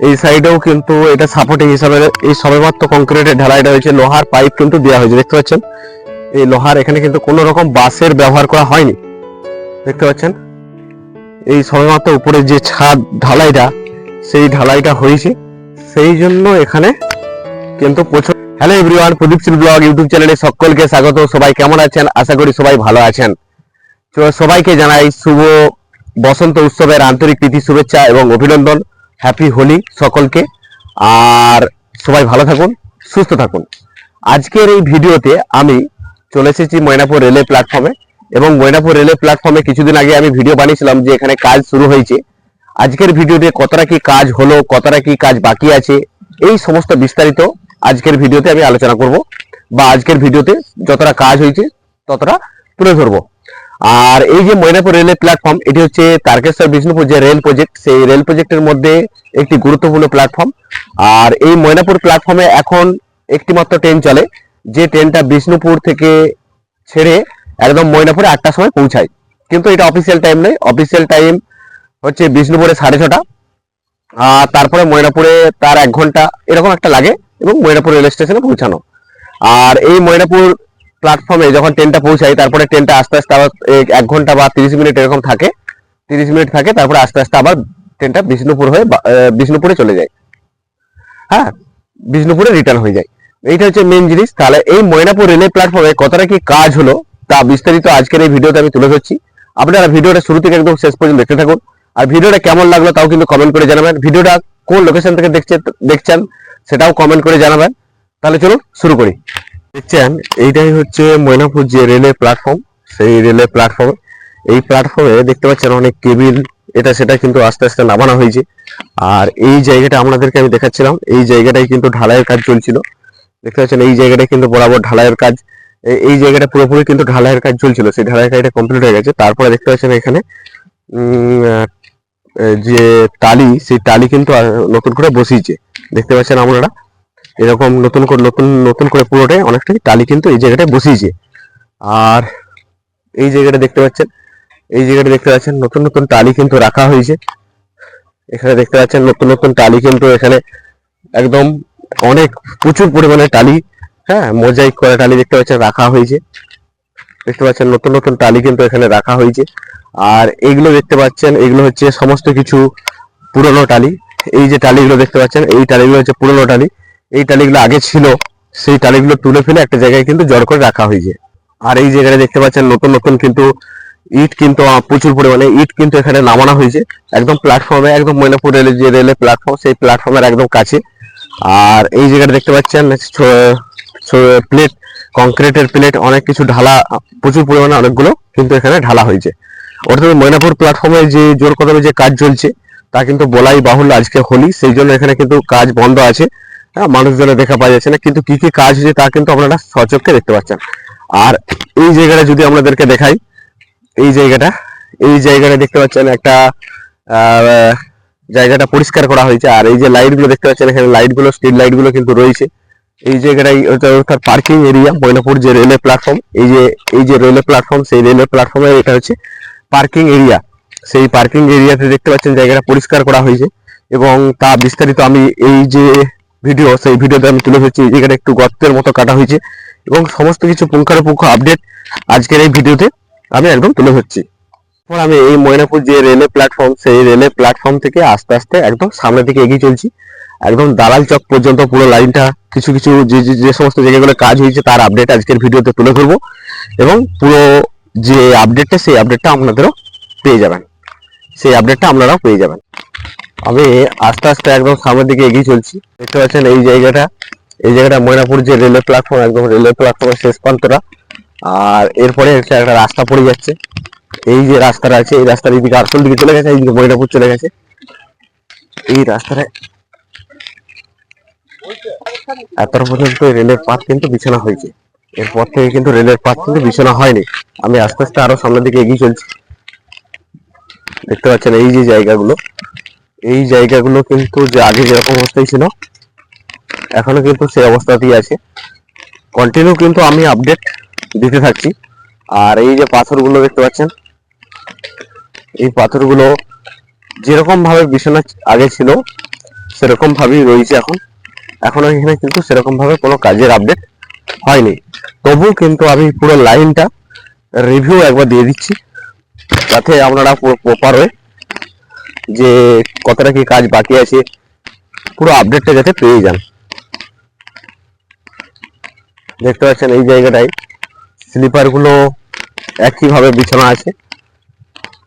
এই সাইডেও কিন্তু এটা সাপোর্টিং হিসাবে এই সবেমাত্র কংক্রিটের ঢালাইটা হয়েছে লোহার পাইপ কিন্তু দেওয়া হয়েছে, দেখতে পাচ্ছেন? এই লোহার এখানে কিন্তু কোনো রকম বাঁশের ব্যবহার করা হয়নি, দেখতে পাচ্ছেন? এই সবেমাত্র উপরে যে ছাদ ঢালাইটা, সেই ঢালাইটা হয়েছে, সেই জন্য এখানে কিন্তু প্রচুর hello everyone Pradeep Seal blog YouTube চ্যানেলে সকলকে স্বাগত, সবাই কেমন আছেন? আশা করি সবাই ভালো আছেন। সবাইকে জানাই শুভ বসন্ত উৎসবের আন্তরিক প্রীতি, শুভেচ্ছা এবং অভিনন্দন। হ্যাপি হোলি সকলকে। আর সবাই ভালো থাকুন, সুস্থ থাকুন। আজকের এই ভিডিওতে আমি চলে এসেছি ময়নাপুর রেলওয়ে প্ল্যাটফর্মে এবং ময়নাপুর রেলওয়ে প্ল্যাটফর্মে কিছুদিন আগে আমি ভিডিও বানিয়েছিলাম যে এখানে কাজ শুরু হয়েছে। আজকের ভিডিওতে কতটা কি কাজ হলো, কতটা কি কাজ বাকি আছে, এই সমস্ত বিস্তারিত আজকের ভিডিওতে আমি আলোচনা করব বা আজকের ভিডিওতে যতটা কাজ হয়েছে ততটা তুলে ধরবো। আর এই যে ময়নাপুর রেলের প্ল্যাটফর্ম এটি হচ্ছে তারকেশ্বর, বিষ্ণুপুর যে রেল প্রজেক্ট সেই রেল প্রজেক্টের মধ্যে একটি গুরুত্বপূর্ণ প্ল্যাটফর্ম আর এই ময়নাপুর প্ল্যাটফর্মে এখন একটি মাত্র ট্রেন চলে, যে ট্রেনটা বিষ্ণুপুর থেকে ছেড়ে একদম ময়নাপুরে আটটার সময় পৌঁছায়। কিন্তু এটা অফিসিয়াল টাইম নয় অফিসিয়াল টাইম হচ্ছে বিষ্ণুপুরে সাড়ে ছটা। আর তারপরে ময়নাপুরে তার এক ঘণ্টা, এরকম একটা লাগে এবং ময়নাপুর রেল স্টেশনে পৌঁছানো। আর এই ময়নাপুর প্ল্যাটফর্মে যখন ট্রেনটা পৌঁছায় তারপরে ট্রেনটা আস্তে আস্তে আবার এক ঘণ্টা বা তিরিশ মিনিট এরকম থাকে, তিরিশ মিনিট থাকে, তারপরে আস্তে আস্তে আবার ট্রেনটা বিষ্ণুপুর হয়ে বিষ্ণুপুরে চলে যায়। হ্যাঁ বিষ্ণুপুরে রিটার্ন হয়ে যায়। এইটা হচ্ছে মেন জিনিস। তাহলে এই ময়নাপুর রেলের প্ল্যাটফর্মে কতটা কি কাজ হলো, তা বিস্তারিত আজকের এই ভিডিওতে আমি তুলে ধরছি। আপনারা ভিডিওটা শুরু থেকে একদম শেষ পর্যন্ত দেখতে থাকুন। আর ভিডিওটা কেমন লাগল তাও কিন্তু কমেন্ট করে জানাবেন। ভিডিওটা কোন লোকেশন থেকে দেখছে দেখছেন, সেটাও কমেন্ট করে জানাবেন। তাহলে চলুন শুরু করি। দেখছেন, এইটাই হচ্ছে ময়নাপুর যে রেলের প্ল্যাটফর্ম সেই রেলের প্ল্যাটফর্ম এই প্ল্যাটফর্মে দেখতে পাচ্ছেন অনেক কেবিল এটা সেটা কিন্তু আস্তে আস্তে নামানো হয়েছে। আর এই জায়গাটা আপনাদেরকে আমি দেখাচ্ছিলাম, এই জায়গাটাই কিন্তু ঢালাইয়ের কাজ চলছিল। দেখতে পাচ্ছেন, এই জায়গাটায় কিন্তু বরাবর ঢালাইয়ের কাজ। এই জায়গাটা পুরোপুরি কিন্তু ঢালাইয়ের কাজ চলছিল, সেই ঢালাইয়ের কাজটা কমপ্লিট হয়ে গেছে। তারপরে দেখতে পাচ্ছেন এখানে যে টালি, সেই টালি কিন্তু নতুন করে বসিয়েছে। দেখতে পাচ্ছেন আপনারা? এরকম নতুন করে, নতুন নতুন করে পুরোটাই অনেকটাই টালি কিন্তু এই জায়গাটায় বসিয়েছে। আর এই জায়গাটা দেখতে পাচ্ছেন, এই জায়গাটা দেখতে পাচ্ছেন, নতুন নতুন টালি কিন্তু রাখা হয়েছে। এখানে দেখতে পাচ্ছেন, নতুন নতুন টালি কিন্তু এখানে একদম অনেক প্রচুর পরিমাণে টালি হ্যাঁ মোজাইক করা টালি দেখতে পাচ্ছেন রাখা হয়েছে। দেখতে পাচ্ছেন, নতুন নতুন টালি কিন্তু এখানে রাখা হয়েছে। আর এইগুলো দেখতে পাচ্ছেন, এগুলো হচ্ছে সমস্ত কিছু পুরনো টালি। এই যে টালিগুলো দেখতে পাচ্ছেন, এই টালিগুলো হচ্ছে পুরনো টালি। এই টালিগুলো আগে ছিল, সেই টালিগুলো তুলে ফেলে একটা জায়গায় কিন্তু জড় করে রাখা হয়েছে। আর এই জায়গায় দেখতে পাচ্ছেন, নতুন নতুন কিন্তু ইট কিন্তু প্রচুর পরিমাণে ইট কিন্তু এখানে নামানো হয়েছে। একদম প্ল্যাটফর্মে একদম ময়নাপুর রেলের যে রেলের প্ল্যাটফর্ম সেই প্ল্যাটফর্মের একদম কাছে। আর এই জায়গাটা দেখতে পাচ্ছেন প্লেট কংক্রিটের প্লেট অনেক কিছু ঢালা, প্রচুর পরিমাণে অনেকগুলো কিন্তু এখানে ঢালা হয়েছে। অর্থাৎ ময়নাপুর প্ল্যাটফর্মে যে জোর কদমে যে কাজ চলছে, তা কিন্তু বলাই বাহুল্য আজকে হোলি। সেই জন্য এখানে কিন্তু কাজ বন্ধ আছে। হ্যাঁ মানুষজনে দেখা পাওয়া যাচ্ছে না, কিন্তু কি কি কাজ হয়েছে তা কিন্তু আপনারা সচক্ষে দেখতে পাচ্ছেন। আর এই জায়গাটা যদি আপনাদেরকে দেখাই, এই জায়গাটা এই জায়গাটা দেখতে পাচ্ছেন একটা জায়গাটা পরিষ্কার করা হয়েছে, আর এই যে লাইটগুলো দেখতে পাচ্ছেন, এখানে লাইটগুলো স্ট্রিট লাইটগুলো কিন্তু রয়েছে। এই জায়গাটাই অর্থাৎ পার্কিং এরিয়া, ময়নাপুর যে রেলওয়ে প্ল্যাটফর্ম, এই যে এই যে রেলওয়ে প্ল্যাটফর্ম, সেই রেলওয়ে প্ল্যাটফর্মে এটা হচ্ছে পার্কিং এরিয়া। সেই পার্কিং এরিয়াতে দেখতে পাচ্ছেন জায়গাটা পরিষ্কার করা হয়েছে, এবং তা বিস্তারিত আমি এই যে ভিডিও সেই ভিডিওতে আমি তুলে ধরছি জায়গাটা একটু গর্তের মতো কাটা হয়েছে এবং সমস্ত কিছু পুঙ্খানুপুঙ্খ আপডেট আজকের এই ভিডিওতে আমি একদম তুলে ধরছি। এরপর আমি এই ময়নাপুর যে রেলওয়ে প্ল্যাটফর্ম সেই রেলে প্ল্যাটফর্ম থেকে আস্তে আস্তে একদম সামনের দিকে এগিয়ে চলছি। একদম দালাল চক পর্যন্ত পুরো লাইনটা কিছু কিছু যে- যে সমস্ত জায়গাগুলো কাজ হয়েছে তার আপডেট আজকের ভিডিওতে তুলে ধরবো এবং পুরো যে আপডেটটা সেই আপডেটটা আপনাদেরও পেয়ে যাবেন। সেই আপডেটটা আপনারাও পেয়ে যাবেন। আমি আস্তে আস্তে একদম সামনের দিকে এগিয়ে চলছি। দেখতে পাচ্ছেন এই জায়গাটা এই জায়গাটা ময়নাপুর যে রেলওয়ে প্ল্যাটফর্ম একদম রেলওয়ে প্ল্যাটফর্মের শেষ প্রান্তটা। আর এরপরে একটা রাস্তা পড়ে যাচ্ছে। এই যে রাস্তাটা আছে, এই রাস্তার এইদিকে আসল দিকে চলে গেছে এইদিকে ময়নাপুর চলে গেছে। এই রাস্তাটা এতটা পর্যন্ত রেলের পাত কিন্তু বিছানা হয়েছে। এরপর থেকে কিন্তু রেলের পাত কিন্তু বিছানা হয়নি। আমি আস্তে আস্তে আরও সামনের দিকে এগিয়ে চলছি। দেখতে পাচ্ছেন এই যে জায়গাগুলো এই জায়গাগুলো কিন্তু যে আগে যেরকম অবস্থায় ছিল, এখনও কিন্তু সেই অবস্থাতেই আছে। কন্টিনিউ কিন্তু আমি আপডেট দিতে থাকছি। আর এই যে পাথরগুলো দেখতে পাচ্ছেন, এই পাথরগুলো যেরকম ভাবে বিছানা আগে ছিল সেরকম ভাবেই রয়েছে এখন। এখনও এখানে কিন্তু সেরকম ভাবে কোনো কাজের আপডেট হয়নি। তবু কিন্তু আমি পুরো লাইনটা রিভিউ একবার দিয়ে দিচ্ছি, যাতে আপনারা পুরো প্রপার হয়ে যে কতটা কি কাজ বাকি আছে, পুরো আপডেটটা যাতে পেয়ে যান। দেখতে পাচ্ছেন এই জায়গাটায় স্লিপারগুলো একইভাবে বিছানো আছে।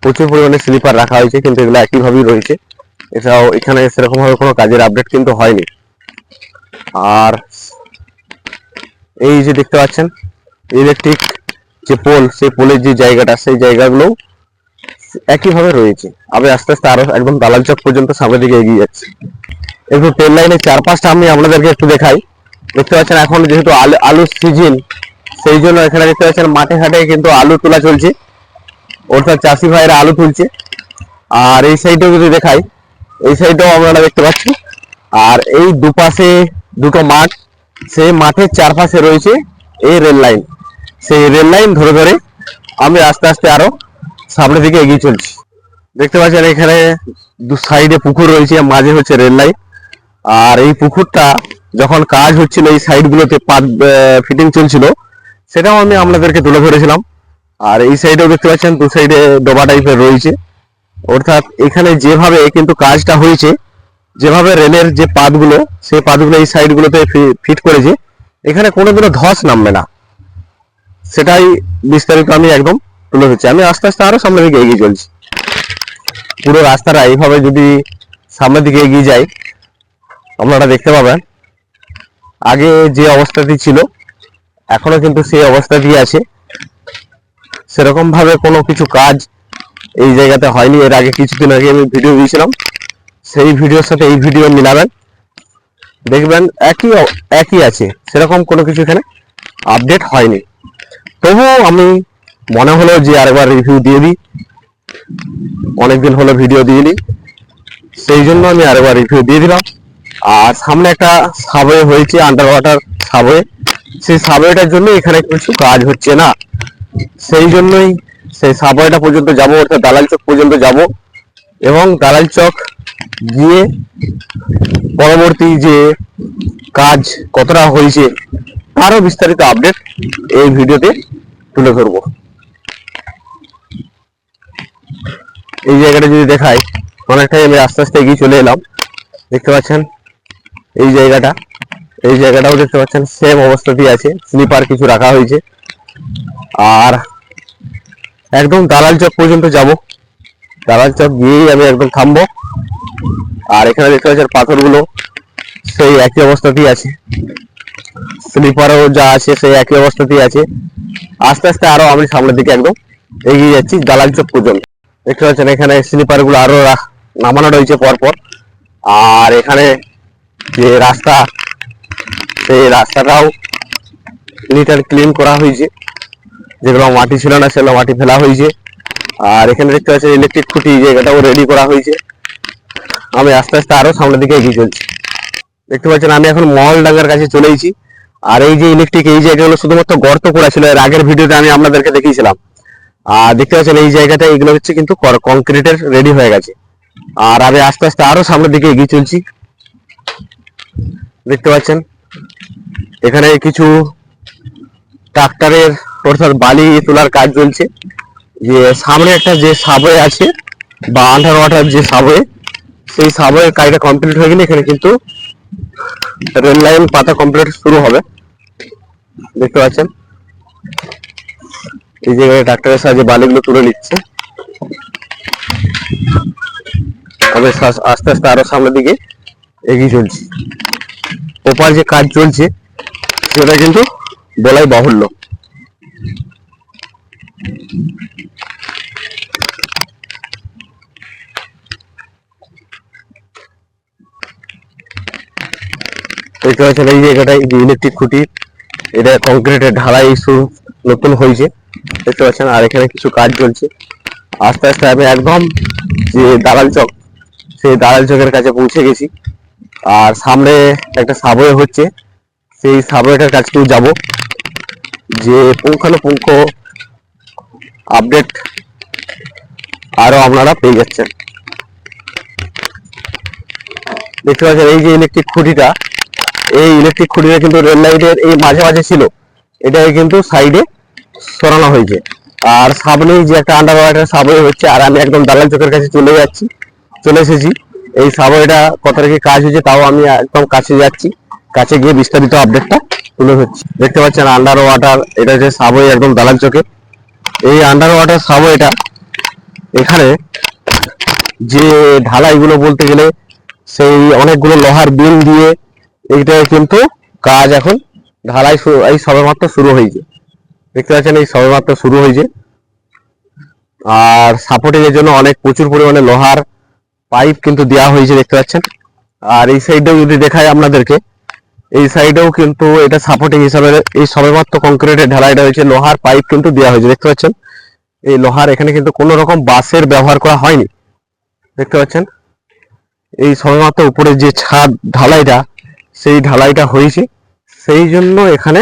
প্রচুর পরিমাণে স্লিপার রাখা হয়েছে, কিন্তু এগুলো একইভাবেই রয়েছে। এছাড়াও এখানে সেরকম ভাবে কোনো কাজের আপডেট কিন্তু হয়নি। আর এই যে দেখতে পাচ্ছেন ইলেকট্রিক যে পোল সেই পোলের যে জায়গাটা, সেই জায়গাগুলো একইভাবে রয়েছে। আমি আস্তে আস্তে আরও একদম দালাল চক পর্যন্ত সামনের দিকে এগিয়ে যাচ্ছি। একটু ট্রেন লাইনের চারপাশটা আমি আপনাদেরকে একটু দেখাই। দেখতে পাচ্ছেন এখন যেহেতু আলু আলুর সিজন সেই জন্য এখানে দেখতে পাচ্ছেন মাঠে ঘাটে কিন্তু আলু তোলা চলছে। অর্থাৎ চাষি ভাইরা আলু তুলছে। আর এই সাইডেও যদি দেখাই, এই সাইডেও আপনারা দেখতে পাচ্ছি আর এই দুপাশে দুটো মাঠ, সেই মাঠের চারপাশে রয়েছে এই রেল লাইন সেই রেল লাইন ধরে ধরে আমি আস্তে আস্তে আরও সামনের দিকে এগিয়ে চলছি। দেখতে পাচ্ছেন এখানে দু সাইডে পুকুর রয়েছে মাঝে হচ্ছে রেল লাইন। আর এই পুকুরটা যখন কাজ হচ্ছিল, এই সাইড গুলোতে পাত ফিটিং চলছিল, সেটাও আমি আপনাদেরকে তুলে ধরেছিলাম। আর এই সাইডেও দেখতে পাচ্ছেন, দু সাইডে ডোবা টাইপের রয়েছে। অর্থাৎ এখানে যেভাবে কিন্তু কাজটা হয়েছে, যেভাবে রেলের যে পাতগুলো সেই পাতগুলো এই সাইডগুলোতে ফিট করেছে, এখানে কোনোদিনও ধস নামবে না। সেটাই বিস্তারিত আমি একদম তুলে ধরছি আমি আস্তে আস্তে আরও সামনের দিকে এগিয়ে চলছি। পুরো রাস্তাটা এইভাবে যদি সামনের দিকে এগিয়ে যায় আপনারা দেখতে পাবেন। আগে যে অবস্থাটি ছিল, এখনও কিন্তু সেই অবস্থাতেই আছে। সেরকম ভাবে কোনো কিছু কাজ এই জায়গাতে হয়নি। এর আগে কিছুদিন আগে আমি ভিডিও দিয়েছিলাম। সেই ভিডিওর সাথে এই ভিডিও মিলাবেন। দেখবেন একই একই আছে। সেরকম কোনো কিছু এখানে আপডেট হয়নি। তবুও আমি মনে হলো যে আরেকবার রিভিউ দিয়ে দিই। অনেকদিন হলো ভিডিও দিয়ে দিই সেই জন্য আমি আরেকবার রিভিউ দিয়ে দিলাম। আর সামনে একটা সাবওয়ে হয়েছে আন্ডার ওয়াটার সাবওয়ে সেই সাবওয়েটার জন্য এখানে কিছু কাজ হচ্ছে না। সেই জন্যই সেই সাবওয়েটা পর্যন্ত যাব, অর্থাৎ দালাল চক পর্যন্ত যাব। এবং দালাল চক গিয়ে পরবর্তী যে কাজ কতটা হয়েছে, তারও বিস্তারিত আপডেট এই ভিডিওতে তুলে ধরবো। এই জায়গাটা যদি দেখাই, অনেকটাই আমি আস্তে আস্তে এগিয়ে চলে এলাম। দেখতে পাচ্ছেন? এই জায়গাটা, এই জায়গাটাও দেখতে পাচ্ছেন সেম অবস্থাতেই আছে। স্লিপার কিছু রাখা হয়েছে। আর একদম দালাল চক পর্যন্ত যাব। দালাল চক গিয়েই আমি একদম থামবো। আর এখানে দেখতে পাচ্ছেন পাথরগুলো সেই একই অবস্থাতেই আছে। স্লিপারও যা আছে সেই একই অবস্থাতেই আছে। আস্তে আস্তে আরও আমি সামনের দিকে একদম এগিয়ে যাচ্ছি দালাল চক পর্যন্ত। দেখতে পাচ্ছেন, এখানে স্লিপারগুলো আরও নামানো রয়েছে পরপর। আর এখানে যে রাস্তা, সেই রাস্তাটাও লিটার ক্লিন করা হয়েছে। যেগুলো মাটি ছিল না, সেগুলো মাটি ফেলা হয়েছে। আর এখানে দেখতে পাচ্ছেন ইলেকট্রিক খুঁটি জায়গাটাও রেডি করা হয়েছে। আমি আস্তে আস্তে আরও সামনের দিকে এগিয়ে চলছি। দেখতে পাচ্ছেন, আমি এখন মহলডাঙ্গার কাছে চলে এসেছি। আর এই যে ইলেকট্রিক এই জায়গাগুলো শুধুমাত্র গর্ত করা ছিল, এর আগের ভিডিওতে আমি আপনাদেরকে দেখিয়েছিলাম। আর দেখতে পাচ্ছেন এই জায়গাটা, এগুলো হচ্ছে কিন্তু কংক্রিটের রেডি হয়ে গেছে। আর আমি আস্তে আস্তে আরও সামনের দিকে এগিয়ে চলছি। দেখতে পাচ্ছেন? এখানে কিছু ট্রাক্টরের অর্থাৎ বালি তোলার কাজ চলছে। যে সামনে একটা যে সাবওয়ে আছে, বা আন্ডার ওয়াটার যে সাবওয়ে সেই সাবওয়ে কাজটা কমপ্লিট হয়ে গেলে এখানে কিন্তু রেল লাইন পাতা কমপ্লিট শুরু হবে। দেখতে পাচ্ছেন? এই জায়গায় ট্রাক্টরের সাহায্যে বালিগুলো তুলে নিচ্ছে। তবে আস্তে আস্তে আরও সামনের দিকে এগিয়ে চলছি। ওপার যে কাজ চলছে, সেটা কিন্তু বলাই বাহুল্য। এই যে ইলেকট্রিক খুঁটি, এটা কংক্রিটের ঢালাই নতুন হয়েছে। দেখতে পাচ্ছেন, আর এখানে কিছু কাজ চলছে। আস্তে আস্তে আমি একদম যে দালাল চক, সেই দালাল চকের কাছে পৌঁছে গেছি। আর সামনে একটা সাবওয়ে হচ্ছে, সেই সাবওয়েটার কাছেও যাব। যে পুঙ্খানুপুঙ্খ আপডেট আরও আপনারা পেয়ে যাচ্ছেন। দেখতে পাচ্ছেন, এই যে ইলেকট্রিক খুঁটিটা, এই ইলেকট্রিক খুঁটিটা কিন্তু রেল লাইটের এই মাঝে মাঝে ছিল। এটাকে কিন্তু সাইডে সরানো হয়েছে। আর সামনেই যে একটা আন্ডার ওয়াটার সাবওয়ে হচ্ছে, আর আমি একদম দালাল চোখের কাছে চলে যাচ্ছি, চলে এসেছি। এই সাবওয়েটা কত রেখে কাজ হয়েছে তাও আমি একদম কাছে যাচ্ছি, কাছে গিয়ে বিস্তারিত আপডেটটা তুলে ধরছি। দেখতে পাচ্ছেন আন্ডার ওয়াটার এটা হচ্ছে সাবওয়ে একদম দালাল চোখে। এই আন্ডার ওয়াটার সাবওয়েটা এখানে যে ঢালাইগুলো বলতে গেলে, সেই অনেকগুলো লোহার বিল দিয়ে এইটা কিন্তু কাজ এখন ঢালাই এই সবেমাত্র শুরু হয়েছে। দেখতে পাচ্ছেন এই সবেমাত্র শুরু হয়েছে। আর সাপোর্টিং এর জন্য অনেক প্রচুর পরিমাণে লোহার পাইপ কিন্তু দেওয়া হয়েছে, দেখতে পাচ্ছেন। আর এই সাইডেও যদি দেখায় আপনাদেরকে, এই সাইডেও কিন্তু এটা সাপোর্টিং হিসাবে এই সবেমাত্র কংক্রিটের ঢালাইটা হয়েছে লোহার পাইপ কিন্তু দেওয়া হয়েছে, দেখতে পাচ্ছেন। এই লোহার এখানে কিন্তু কোনো রকম বাঁশের ব্যবহার করা হয়নি, দেখতে পাচ্ছেন। এই সবেমাত্র উপরে যে ছাদ ঢালাইটা, সেই ঢালাইটা হয়েছে। সেই জন্য এখানে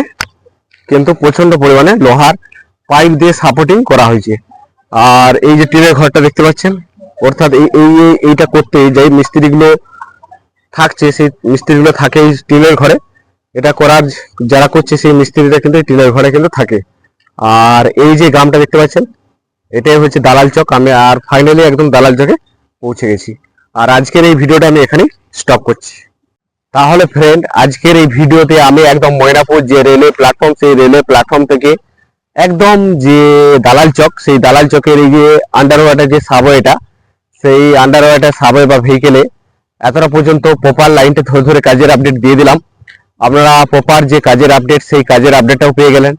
কিন্তু প্রচণ্ড পরিমাণে লোহার পাইপ দিয়ে সাপোর্টিং করা হয়েছে। আর এই যে টিনের ঘরটা দেখতে পাচ্ছেন, অর্থাৎ এই এই, এই- এইটা করতে যে মিস্ত্রিগুলো থাকছে, সেই মিস্ত্রিগুলো থাকে এই টিনের ঘরে। এটা করার যারা করছে সেই মিস্ত্রিরা কিন্তু টিনের ঘরে কিন্তু থাকে। আর এই যে গ্রামটা দেখতে পাচ্ছেন, এটাই হচ্ছে দালাল চক। আমি আর ফাইনালি একদম দালাল চকে পৌঁছে গেছি। আর আজকের এই ভিডিওটা আমি এখানেই স্টপ করছি। তাহলে ফ্রেন্ড আজকের এই ভিডিওতে আমি একদম ময়নাপুর যে রেলওয়ে প্ল্যাটফর্ম সেই রেলওয়ে প্ল্যাটফর্ম থেকে একদম যে দালাল চক, সেই দালাল চকের এই যে আন্ডার ওয়াটার যে সাবওয়েটা সেই আন্ডার ওয়াটার সাবওয়ে বা ভেহিকেলে এতটা পর্যন্ত প্রপার লাইনটা ধরে ধরে কাজের আপডেট দিয়ে দিলাম। আপনারা প্রপার যে কাজের আপডেট সেই কাজের আপডেটটাও পেয়ে গেলেন।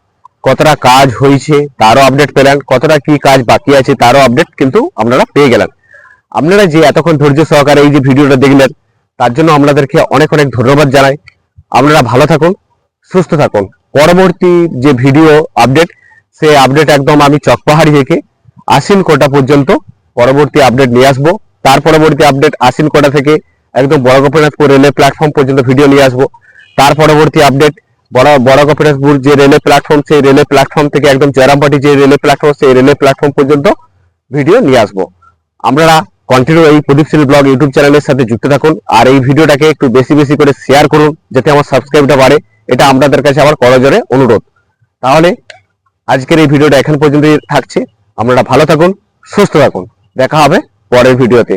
কতটা কাজ হয়েছে, তারও আপডেট পেলেন। কতটা কি কাজ বাকি আছে, তারও আপডেট কিন্তু আপনারা পেয়ে গেলেন। আপনারা যে এতক্ষণ ধৈর্য সহকারে এই যে ভিডিওটা দেখলেন তার জন্য আপনাদেরকে অনেক অনেক ধন্যবাদ জানাই। আপনারা ভালো থাকুন, সুস্থ থাকুন। পরবর্তী যে ভিডিও আপডেট, সে আপডেট একদম আমি চকপাহাড়ি থেকে আশ্বিন কোটা পর্যন্ত পরবর্তী আপডেট নিয়ে আসব। তার পরবর্তী আপডেট আশ্বিন কোটা থেকে একদম বড় গোপীনাথপুর রেলওয়ে প্ল্যাটফর্ম পর্যন্ত ভিডিও নিয়ে আসব। তার পরবর্তী আপডেট, বড় বড় গোপীনাথপুর যে রেলওয়ে প্ল্যাটফর্ম, সেই রেলওয়ে প্ল্যাটফর্ম থেকে একদম জয়রামবাটি যে রেলওয়ে প্ল্যাটফর্ম, সেই রেলওয়ে প্ল্যাটফর্ম পর্যন্ত ভিডিও নিয়ে আসব। আপনারা কন্টিনিউ এই প্রদীপ ব্লগ ইউটিউব চ্যানেলের সাথে যুক্ত থাকুন। আর এই ভিডিওটাকে একটু বেশি বেশি করে শেয়ার করুন, যাতে আমার সাবস্ক্রাইবটা বাড়ে। এটা আপনাদের কাছে আমার করজোরে অনুরোধ। তাহলে আজকের এই ভিডিওটা এখন পর্যন্ত থাকছে। আপনারা ভালো থাকুন, সুস্থ থাকুন। দেখা হবে পরের ভিডিওতে।